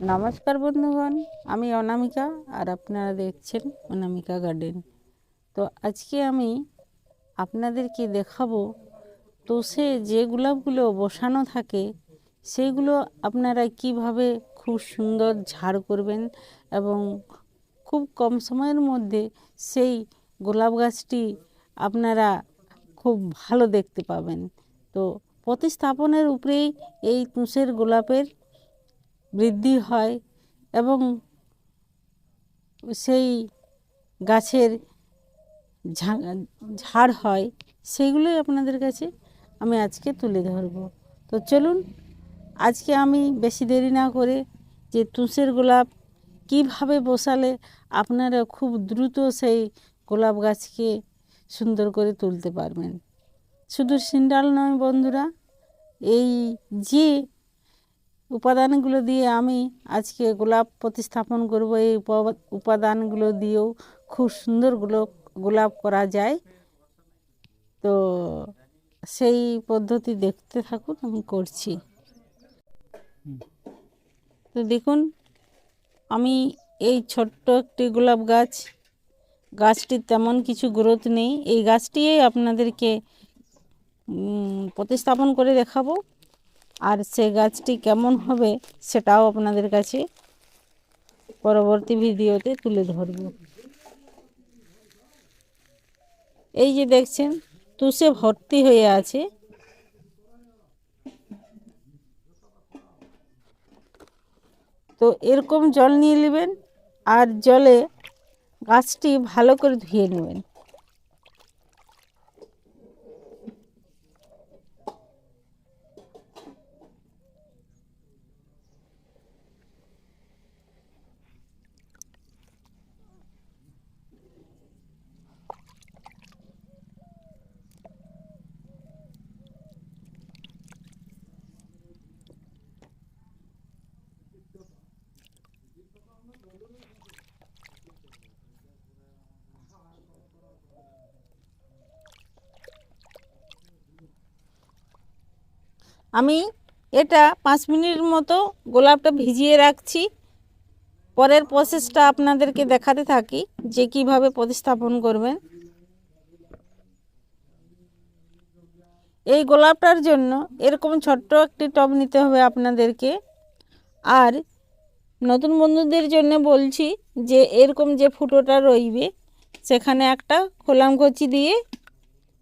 নমস্কার বন্ধুগণ, আমি অনামিকা আর আপনারা দেখছেন অনামিকা গার্ডেন। তো আজকে আমি আপনাদেরকে দেখাবো তোষে যে গোলাপগুলো বসানো থাকে সেইগুলো আপনারা কীভাবে খুব সুন্দর ঝাড় করবেন এবং খুব কম সময়ের মধ্যে সেই গোলাপ গাছটি আপনারা খুব ভালো দেখতে পাবেন। তো প্রতিস্থাপনের উপরেই এই তুষের গোলাপের বৃদ্ধি হয় এবং সেই গাছের ঝাড় হয়, সেইগুলোই আপনাদের কাছে আমি আজকে তুলে ধরব। তো চলুন, আজকে আমি বেশি দেরি না করে যে তুষের গোলাপ কীভাবে বসালে আপনারা খুব দ্রুত সেই গোলাপ গাছকে সুন্দর করে তুলতে পারবেন। শুধু সিন্ডাল নয় বন্ধুরা, এই যে উপাদানগুলো দিয়ে আমি আজকে গোলাপ প্রতিস্থাপন করব। এই উপ- উপাদানগুলো দিয়েও খুব সুন্দর গোলাপ করা যায়। তো সেই পদ্ধতি দেখতে থাকুন, আমি করছি। তো দেখুন, আমি এই ছোট্ট একটি গোলাপ গাছ গাছটির তেমন কিছু গ্রোথ নেই। এই গাছটিই আপনাদেরকে প্রতিস্থাপন করে দেখাবো। আর সে গাছটি কেমন হবে সেটাও আপনাদের কাছে পরবর্তী ভিডিওতে তুলে ধরব। এই যে দেখছেন, তুষে ভর্তি হয়ে আছে। তো এরকম জল নিয়ে নেবেন আর জলে গাছটি ভালো করে ধুয়ে নেবেন। আমি এটা পাঁচ মিনিট মতো গোলাপটা ভিজিয়ে রাখছি। পরের প্রসেসটা আপনাদেরকে দেখাতে থাকি যে কীভাবে প্রতিস্থাপন করবেন। এই গোলাপটার জন্য এরকম ছোট্ট একটি টব নিতে হবে আপনাদেরকে। আর নতুন বন্ধুদের জন্য বলছি যে এরকম যে ফুটোটা রইবে, সেখানে একটা খোলাম কচি দিয়ে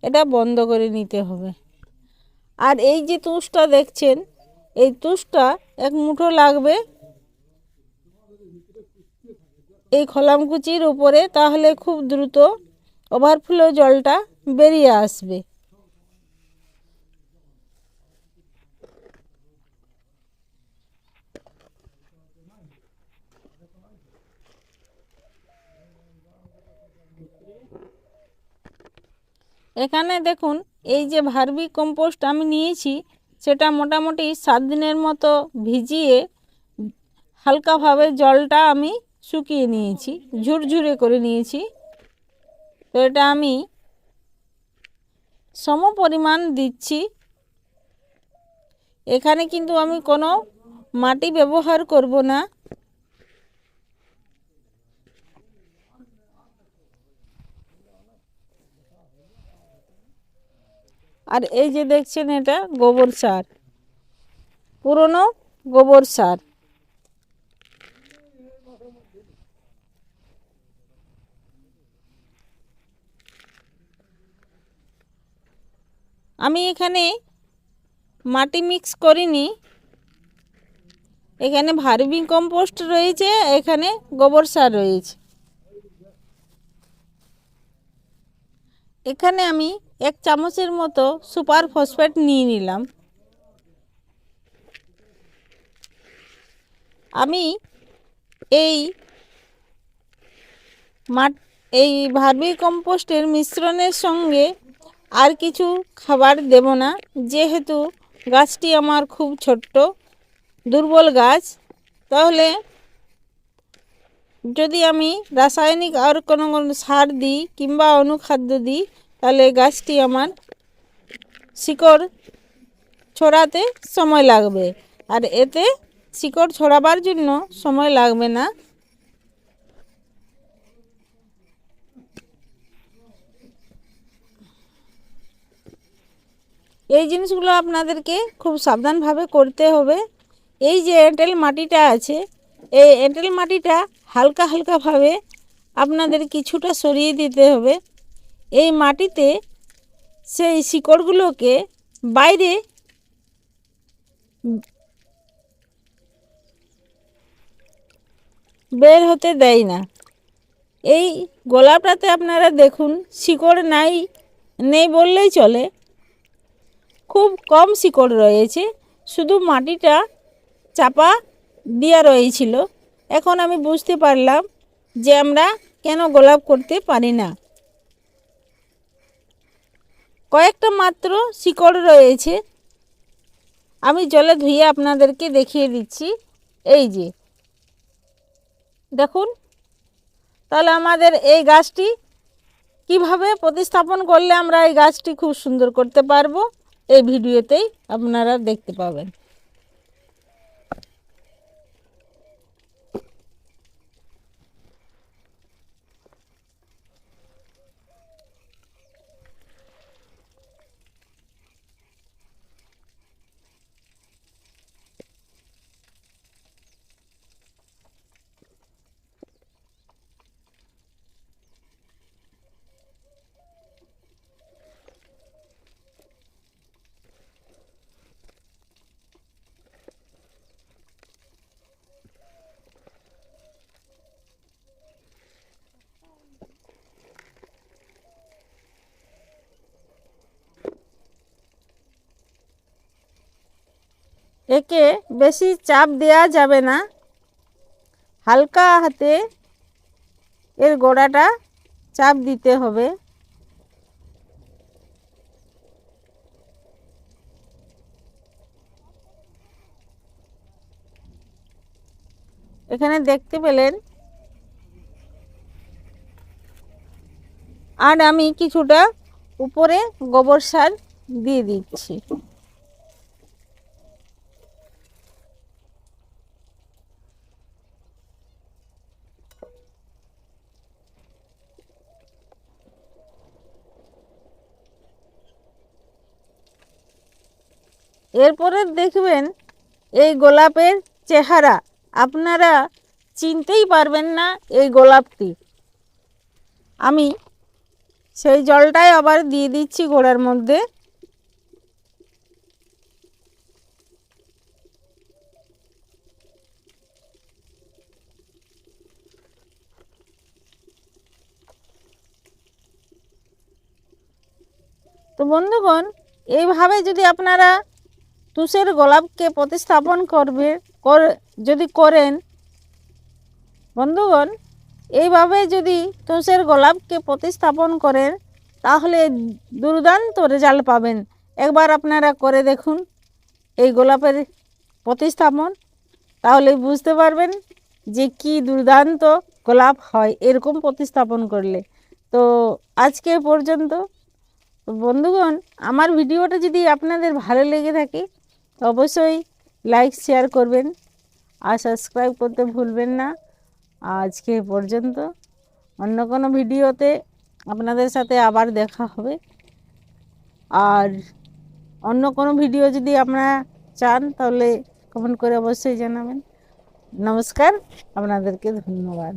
এটা বন্ধ করে নিতে হবে। আর এই যে তুষটা দেখছেন, এই তুষটা এক মুঠো লাগবে এই খোলামকুচির উপরে, তাহলে খুব দ্রুত ওভারফ্লো জলটা বেরিয়ে আসবে। এখানে দেখুন, এই যে ভার্মি কম্পোস্ট আমি নিয়েছি, সেটা মোটামুটি সাত দিনের মতো ভিজিয়ে হালকাভাবে জলটা আমি শুকিয়ে নিয়েছি, ঝুরঝুরে করে নিয়েছি। তো এটা আমি সম পরিমাণ দিচ্ছি। এখানে কিন্তু আমি কোনো মাটি ব্যবহার করব না। আর এই যে দেখছেন এটা গোবর সার, পুরনো গোবর সার। আমি এখানে মাটি মিক্স করিনি, এখানে ভার্মি কম্পোস্ট রয়েছে, এখানে গোবর সার রয়েছে। এখানে আমি এক চামচের মতো সুপার ফসফেট নিয়ে নিলাম। আমি এই মাট, এই ভার্মি কম্পোস্টের মিশ্রণের সঙ্গে আর কিছু খাবার দেব না। যেহেতু গাছটি আমার খুব ছোট্ট, দুর্বল গাছ, তাহলে যদি আমি রাসায়নিক আর কোনো কোনো সার দিই কিংবা অনুখাদ্য দিই তাহলে গাছটি আমার শিকড় ছড়াতে সময় লাগবে। আর এতে শিকড় ছড়াবার জন্য সময় লাগবে না। এই জিনিসগুলো আপনাদেরকে খুব সাবধানভাবে করতে হবে। এই যে এঁটেল মাটিটা আছে, এই এঁটেল মাটিটা হালকা হালকাভাবে আপনাদের কিছুটা সরিয়ে দিতে হবে। এই মাটিতে সেই শিকড়গুলোকে বাইরে বের হতে দেয় না। এই গোলাপটাতে আপনারা দেখুন, শিকড় নাই, নেই বললেই চলে। খুব কম শিকড় রয়েছে, শুধু মাটিটা চাপা দেওয়া রয়েছিল। এখন আমি বুঝতে পারলাম যে আমরা কেন গোলাপ করতে পারি না। কয়েকটা মাত্র শিকড় রয়েছে। আমি জলে ধুয়ে আপনাদেরকে দেখিয়ে দিচ্ছি। এই যে। দেখুন। তাহলে আমাদের এই গাছটি কীভাবে প্রতিস্থাপন করলে আমরা এই গাছটি খুব সুন্দর করতে পারব, এই ভিডিওতেই আপনারা দেখতে পাবেন। একে বেশি চাপ দেওয়া যাবে না। হালকা হাতে এর গোড়াটা চাপ দিতে হবে। এখানে দেখতে পেলেন, আর আমি কিছুটা উপরে গোবর সার দিয়ে দিচ্ছি। এরপরে দেখবেন এই গোলাপের চেহারা। আপনারা চিনতেই পারবেন না এই গোলাপটি। আমি সেই জলটাই আবার দিয়ে দিচ্ছি গোড়ার মধ্যে। তো বন্ধুগণ, এইভাবে যদি আপনারা তুষের গোলাপকে প্রতিস্থাপন করবে যদি করেন, বন্ধুগণ, এইভাবে যদি তুষের গোলাপকে প্রতিস্থাপন করেন, তাহলে দুর্দান্ত রেজাল্ট পাবেন। একবার আপনারা করে দেখুন এই গোলাপের প্রতিস্থাপন, তাহলে বুঝতে পারবেন যে কি দুর্দান্ত গোলাপ হয় এরকম প্রতিস্থাপন করলে। তো আজকে পর্যন্ত, বন্ধুগণ, আমার ভিডিওটা যদি আপনাদের ভালো লেগে থাকে অবশ্যই লাইক শেয়ার করবেন আর সাবস্ক্রাইব করতে ভুলবেন না। আজকে পর্যন্ত। অন্য কোনো ভিডিওতে আপনাদের সাথে আবার দেখা হবে। আর অন্য কোনো ভিডিও যদি আপনারা চান, তাহলে কমেন্ট করে অবশ্যই জানাবেন। নমস্কার, আপনাদেরকে ধন্যবাদ।